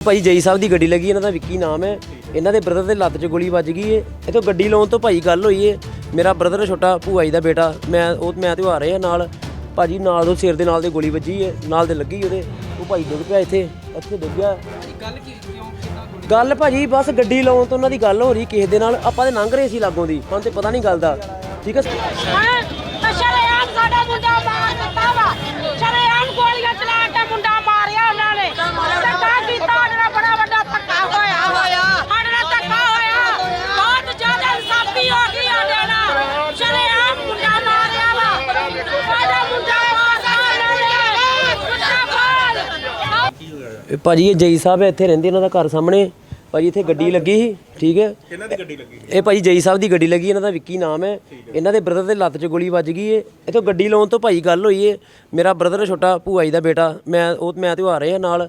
ਭਾਈ ਜਈ ਸਾਹਿਬ ਦੀ ਗੱਡੀ ਲੱਗੀ, ਇਹਨਾਂ ਦਾ ਵਿੱਕੀ ਨਾਮ ਹੈ। ਇਹਨਾਂ ਦੇ ਬ੍ਰਦਰ ਦੇ ਲੱਤ 'ਚ ਗੋਲੀ ਵੱਜ ਗਈ ਏ। ਇਥੋਂ ਗੱਡੀ ਲਾਉਣ ਤੋਂ ਭਾਈ ਗੱਲ ਹੋਈ ਏ। ਮੇਰਾ ਬ੍ਰਦਰ ਛੋਟਾ ਭੂਆ ਜੀ ਦਾ ਬੇਟਾ, ਮੈਂ ਉਹ, ਮੈਂ ਤੇ ਉਹ ਆ ਰਹੇ ਆ ਨਾਲ। ਭਾਜੀ ਨਾਲ ਉਹ ਸਿਰ ਦੇ ਨਾਲ ਦੇ ਗੋਲੀ ਵੱਜੀ ਏ, ਨਾਲ ਦੇ ਲੱਗੀ ਉਹਦੇ। ਉਹ ਭਾਈ ਡਿੱਗ ਪਿਆ ਇੱਥੇ ਇੱਥੇ ਡਿੱਗ ਗਿਆ। ਗੱਲ ਕੀ ਕਿਉਂ ਕਿਦਾਂ ਗੋਲੀ ਗੱਲ ਭਾਜੀ ਬਸ ਗੱਡੀ ਲਾਉਣ ਤੋਂ ਉਹਨਾਂ ਦੀ ਗੱਲ ਹੋ ਰਹੀ ਕਿਸੇ ਦੇ ਨਾਲ। ਆਪਾਂ ਤੇ ਲੰਘ ਰਹੇ ਸੀ ਲਾਗੋਂ ਦੀ, ਸਾਨੂੰ ਤੇ ਪਤਾ ਨਹੀਂ ਗੱਲ ਦਾ। ਠੀਕ ਹੈ ਹੈਂ? ਤਾਂ ਸ਼ਰੇਆਮ ਸਾਡਾ ਮੁੰਡਾ ਮਾਰ ਦਿੱਤਾ ਵਾ ਸ਼ਰੇਆਮ ਗੋਲੀਆਂ ਚਲਾ ਕੇ ਮੁੰਡਾ ਮਾਰਿਆ ਉਹਨਾਂ ਨੇ ਧੱਕਾ ਕੀਤਾ ਸਾਡੇ ਨਾਲ ਬੜਾ ਵੱਡਾ ਧੱਕਾ ਹੋਇਆ ਹੋਇਆ ਸਾਡੇ ਨਾਲ ਧੱਕਾ ਹੋਇਆ ਬਹੁਤ ਜ਼ਿਆਦਾ ਇਨਸਾਫੀ ਹੋ ਗਈ ਸਾਡੇ ਨਾਲ ਸ਼ਰੇਆਮ ਮੁੰਡਾ ਮਾਰਿਆ ਵਾ ਸਾਡਾ ਮੁੰਡਾ ਮਾਰਿਆ ਉਹਨਾਂ ਨੇ ਮੁੰਡਾ ਇਹ ਭਾਜੀ ਇਹ ਜਈ ਸਾਹਿਬ ਇੱਥੇ ਰਹਿੰਦੇ ਇਹਨਾਂ ਦਾ ਘਰ ਸਾਹਮਣੇ। ਭਾਜੀ ਇੱਥੇ ਗੱਡੀ ਲੱਗੀ ਸੀ ਠੀਕ ਹੈ? ਕਿਹਨਾਂ ਦੀ ਗੱਡੀ ਲੱਗੀ? ਇਹ ਭਾਜੀ ਜਈ ਸਾਹਿਬ ਦੀ ਗੱਡੀ ਲੱਗੀ ਇਹਨਾਂ ਦਾ ਵਿੱਕੀ ਨਾਮ ਹੈ। ਇਹਨਾਂ ਦੇ ਬ੍ਰਦਰ ਦੇ ਲੱਤ 'ਚ ਗੋਲੀ ਵੱਜ ਗਈ ਏ। ਇਥੋਂ ਗੱਡੀ ਲਾਉਣ ਤੋਂ ਭਾਈ ਗੱਲ ਹੋਈ ਏ। ਮੇਰਾ ਬ੍ਰਦਰ ਛੋਟਾ ਭੂਆ ਜੀ ਦਾ ਬੇਟਾ ਮੈਂ ਉਹ ਮੈਂ ਤੇ ਉਹ ਆ ਰਹੇ ਆ ਨਾਲ।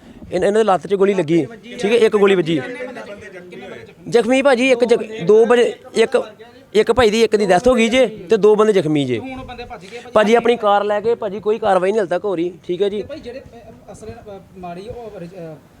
ਇਹਨਾਂ ਇਹਨਾਂ ਦੇ ਲੱਤ 'ਚ ਗੋਲੀ ਲੱਗੀ। ਠੀਕ ਹੈ ਇੱਕ ਗੋਲੀ ਵੱਜੀ। ਜ਼ਖਮੀ ਭਾਜੀ ਇੱਕ ਜ਼ਖ- ਦੋ ਵਜੇ ਇੱਕ ਇੱਕ ਭਾਈ ਦੀ ਇੱਕ ਦੀ ਡੈਥ ਹੋ ਗਈ ਜੇ ਤੇ ਦੋ ਬੰਦੇ ਜ਼ਖਮੀ ਜੇ। ਹੁਣ ਬੰਦੇ ਭੱਜ ਗਏ ਭਾਜੀ ਭਾਜੀ ਆਪਣੀ ਕਾਰ ਲੈ ਕੇ ਭਾਜੀ ਕੋਈ ਕਾਰਵਾਈ ਨਹੀਂ ਹਲ ਤੱਕ ਹੋ ਰਹੀ। ਠੀਕ ਹੈ ਜੀ। ਭਾਈ ਜਿਹੜੇ ਅਹ, ਮਾਰੀ ਉਹ ਲਾਇਸੈਂਸੀ ਭਾਜੀ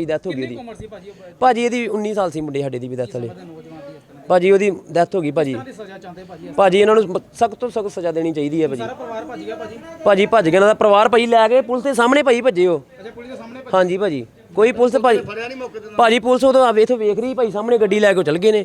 ਭਾਈ ਡੈਥ ਹੋ ਗਈ ਉਹਦੀ। ਉਮਰ ਸੀ ਭਾਜੀ ਉਹ ਭਾਜੀ ਇਹਦੀ 19 ਸਾਲ ਸੀ ਮੁੰਡੇ ਸਾਡੇ ਦੀ ਵੀ ਡੈਥ ਵਾਲੇ। ਭਾਜੀ ਉਹਦੀ ਡੈਥ ਹੋ ਗਈ ਭਾਜੀ। ਦੀ ਸਜ਼ਾ ਚਾਹੁੰਦੇ ਭਾਜੀ ਭਾਜੀ ਇਹਨਾਂ ਨੂੰ ਸਖਤ ਤੋਂ ਸਖਤ ਸਜ਼ਾ ਦੇਣੀ ਚਾਹੀਦੀ ਹੈ ਭਾਜੀ। ਸਾਰਾ ਪਰਿਵਾਰ ਭੱਜ ਗਿਆ ਭਾਜੀ? ਭਾਜੀ ਭੱਜ ਗਿਆ ਇਹਨਾਂ ਦਾ ਪਰਿਵਾਰ ਭਾਜੀ ਲੈ ਕੇ ਪੁਲਿਸ ਦੇ ਸਾਹਮਣੇ ਭਾਜੀ ਭੱਜੇ ਹੋ ਅੱਛਾ ਪੁਲਿਸ ਦੇ ਸਾਹਮਣੇ ਹਾਂਜੀ ਭਾਜੀ ਕੋਈ ਪੁਲਿਸ ਭਾਜੀ ਭਾਜੀ ਪੁਲਿਸ ਆਵੇ ਇਥੋਂ ਵੇਖ ਰਹੀ ਭਾਈ ਸਾਹਮਣੇ ਗੱਡੀ ਲੈ ਕੇ ਉਹ ਚਲ ਗਏ ਨੇ।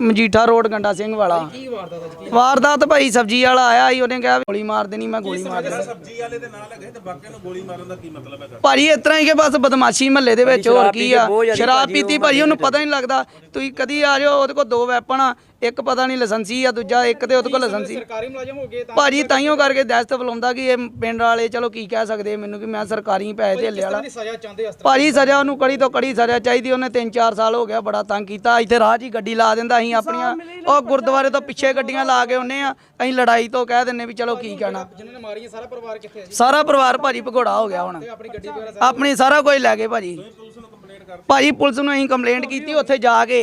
ਮਜੀਠਾ ਰੋਡ ਗੰਡਾ ਸਿੰਘ ਵਾਲਾ। ਕੀ ਵਾਰਦਾਤ ਅੱਜ ਕੀ? ਵਾਰਦਾਤ ਭਾਈ ਸਬਜੀ ਵਾਲਾ ਆਇਆ ਸੀ ਉਹਨੇ ਕਿਹਾ ਗੋਲੀ ਮਾਰ ਦੇਣੀ ਮੈਂ ਗੋਲੀ ਮਾਰ ਦੇਣੀ। ਸਬਜ਼ੀ ਵਾਲੇ ਦੇ ਨਾਲ ਹੈਗੇ ਤੇ ਬਾਕੀਆਂ ਨੂੰ ਗੋਲੀ ਮਾਰਨ ਦਾ ਕੀ ਮਤਲਬ ਹੈਗਾ ਭਾਜੀ ਇਸ ਤਰ੍ਹਾਂ ਹੀ ਕਿ ਬਸ ਬਦਮਾਸ਼ੀ ਮਹੱਲੇ ਦੇ ਵਿੱਚ ਹੋਰ ਕੀ ਆ। ਸ਼ਰਾਬ ਪੀਤੀ ਭਾਜੀ ਉਹਨੂੰ ਪਤਾ ਨਹੀਂ ਲੱਗਦਾ। ਤੁਸੀਂ ਕਦੀ ਆ ਜਾਓ ਉਹਦੇ ਕੋਲ ਦੋ ਵੈਪਨ ਆ ਇੱਕ ਪਤਾ ਨਹੀਂ ਲਾਇਸੈਂਸੀ ਆ ਦੂਜਾ ਇੱਕ ਤੇ ਉਹਦੇ ਕੋਲ ਲਾਇਸੈਂਸੀ ਸਰਕਾਰੀ ਮੁਲਾਜ਼ਮ ਹੋ ਗਏ ਤਾਂ ਭਾਜੀ ਤਾਈਓ ਕਰਕੇ ਦਹਿਸ਼ਤ ਬੁਲਾਉਂਦਾ ਕਿ ਇਹ ਪਿੰਡ ਵਾਲੇ ਚਲੋ ਕੀ ਕਹਿ ਸਕਦੇ ਮੈਨੂੰ ਕਿ ਮੈਂ ਸਰਕਾਰੀ ਪੈਸੇ ਢੇਲੇ ਵਾਲਾ। ਦੀ ਸਜ਼ਾ ਚਾਹੁੰਦੇ ਇਸ ਤਰ੍ਹਾਂ ਭਾਜੀ ਸਜ਼ਾ ਉਹਨੂੰ ਕੜੀ ਤੋਂ ਕੜੀ ਸਜ਼ਾ ਚਾਹੀਦੀ ਉਹਨੇ 3-4 ਸਾਲ ਹੋ ਗਿਆ ਬੜਾ ਤੰਗ ਕੀਤਾ। ਇੱਥੇ ਰਾਹ 'ਚ ਹੀ ਗੱਡੀ ਲਾ ਦਿੰਦਾ ਅਸੀਂ ਆਪਣੀਆਂ ਉਹ ਗੁਰਦੁਆਰੇ ਤੋਂ ਪਿੱਛੇ ਗੱਡੀਆਂ ਲਾ ਕੇ ਆਉਂਦੇ ਆ ਅਸੀਂ ਲੜਾਈ ਤੋਂ ਕਹਿ ਦਿੰਨੇ ਵੀ ਚਲੋ ਕੀ ਕਹਿਣਾ। ਜਿਨ੍ਹਾਂ ਨੇ ਮਾਰੀ ਹੈ ਸਾਰਾ ਪਰਿਵਾਰ ਕਿੱਥੇ ਹੈ ਜੀ। ਸਾਰਾ ਪਰਿਵਾਰ ਭਾਜੀ ਭਗੋੜਾ ਹੋ ਗਿਆ ਹੁਣ। ਆਪਣੀ ਗੱਡੀ ਵਗੈਰਾ ਆਪਣੀ ਸਾਰਾ ਕੁਝ ਲੈ ਗਏ ਭਾਜੀ। ਭਾਜੀ ਪੁਲਿਸ ਨੂੰ ਅਸੀਂ ਕੰਪਲੇਂਟ ਕੀਤੀ ਉੱਥੇ ਜਾ ਕੇ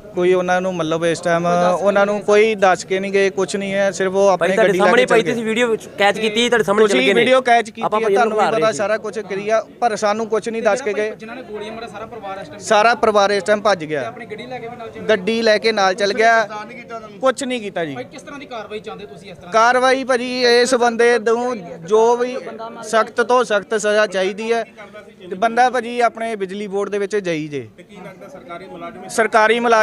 ਕੋਈ ਉਹਨਾਂ ਨੂੰ ਮਤਲਬ ਇਸ ਟਾਈਮ ਉਹਨਾਂ ਨੂੰ ਕੋਈ ਦੱਸ ਕੇ ਨਹੀਂ ਗਏ ਕੁਝ ਨਹੀਂ ਹੈ ਸਿਰਫ ਉਹ ਭਾਈ ਆਪਣੇ ਤੁਹਾਡੇ ਗੱਡੀ ਲੈ ਸਾਹਮਣੇ ਕੇ ਭਾਈ ਚੱਲ ਤੁਸੀਂ ਗਏ। ਵੀਡੀਓ ਕੈਚ ਕੀਤੀ ਤੁਹਾਡੇ ਸਾਹਮਣੇ ਚੱਲ ਗਏ ਤੁਸੀਂ ਨੇ। ਵੀਡੀਓ ਕੈਚ ਕੀਤੀ ਆਪਾਂ ਹੈ ਤੁਹਾਨੂੰ ਵੀ ਪਤਾ। ਸਾਰਾ ਕੁਝ ਕਰੀਆ ਪਰ ਸਾਨੂੰ ਕੁਝ ਨਹੀਂ ਦੱਸ ਕੇ ਗਏ। ਜਿਨ੍ਹਾਂ ਨੇ ਗੋਲੀਆਂ ਮਾਰਿਆ ਸਾਰਾ ਪਰਿਵਾਰ ਇਸ ਟਾਈਮ ਸਾਰਾ ਪਰਿਵਾਰ ਇਸ ਟਾਈਮ ਭੱਜ ਗਿਆ। ਆਪਣੀ ਗੱਡੀ ਲੈ ਕੇ ਵੀ ਨਾਲ ਚੱਲ। ਗੱਡੀ ਲੈ ਕੇ ਨਾਲ ਚੱਲ ਗਿਆ। ਕੁਝ ਨਹੀਂ ਕੀਤਾ ਜੀ। ਭਾਈ ਕਿਸ ਤਰ੍ਹਾਂ ਦੀ ਕਾਰਵਾਈ ਚਾਹੁੰਦੇ ਤੁਸੀਂ ਇਸ ਤਰ੍ਹਾਂ ਕਾਰਵਾਈ ਭਾਜੀ ਇਸ ਬੰਦੇ ਨੂੰ ਜੋ ਵੀ ਸਖਤ ਤੋਂ ਸਖਤ ਸਜ਼ਾ ਚਾਹੀਦੀ ਹੈ ਤੇ ਬੰਦਾ ਭਾਜੀ ਆਪਣੇ ਬਿਜਲੀ ਬੋਰਡ ਦੇ ਵਿੱਚ ਜਾਈ ਜੇ। ਕੀ ਲੱਗਦਾ ਸਰਕਾਰੀ ਮੁਲਾਜ਼ਮ ਸਰਕਾਰੀ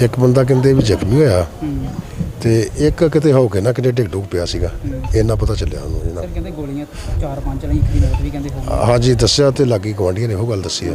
ਇੱਕ ਬੰਦਾ ਕਹਿੰਦੇ ਵੀ ਜ਼ਖਮੀ ਹੋਇਆ ਤੇ ਇੱਕ ਕਿਤੇ ਹੋ ਕੇ ਨਾ ਕਿਤੇ ਡਿੱਗ ਡੁੱਗ ਪਿਆ ਸੀਗਾ ਇੰਨਾ ਪਤਾ ਚੱਲਿਆ ਉਹਨੂੰ ਸਰ ਕਹਿੰਦੇ ਗੋਲੀਆਂ ਚਾਰ ਪੰਜ ਚਲਾਈ ਇੱਕ ਦੀ ਮੌਤ ਵੀ ਕਹਿੰਦੇ ਹੋ ਹਾਂਜੀ ਦੱਸਿਆ ਤੇ ਲਾਗੀ ਗਵਾਂਢੀਆਂ ਨੇ ਉਹ ਗੱਲ ਦੱਸੀ ਆ।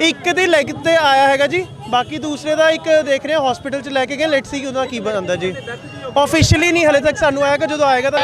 ਇੱਕ ਦੀ ਲੈਗ ਤੇ ਆਇਆ ਹੈਗਾ ਜੀ ਬਾਕੀ ਦੂਸਰੇ ਦਾ ਇੱਕ ਦੇਖ ਰਹੇ ਹਾਂ ਹਸਪੀਟਲ ਚ ਲੈ ਕੇ ਗਏ ਲੈਟਸ ਸੀ ਉਹਦਾ ਕੀ ਬਣਦਾ ਜੀ। ਆਫੀਸ਼ੀਅਲੀ ਨਹੀਂ ਹਲੇ ਤੱਕ ਸਾਨੂੰ ਆਏਗਾ ਜਦੋਂ ਆਏਗਾ ਤਾਂ